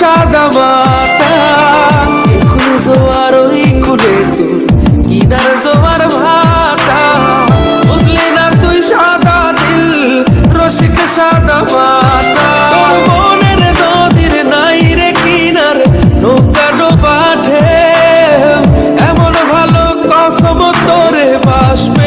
সাদা এখন জোয়ার ওই কুলে তোর কিনার জোয়ার ভাটা। বুঝলি না তুই সাদা দিল, রসিক সাদা মাটা তোর মনের নদীর নাই রে কিনার, নৌকা ডোবা ঢেউ। এমন ভালো কসম তোরে বাসবে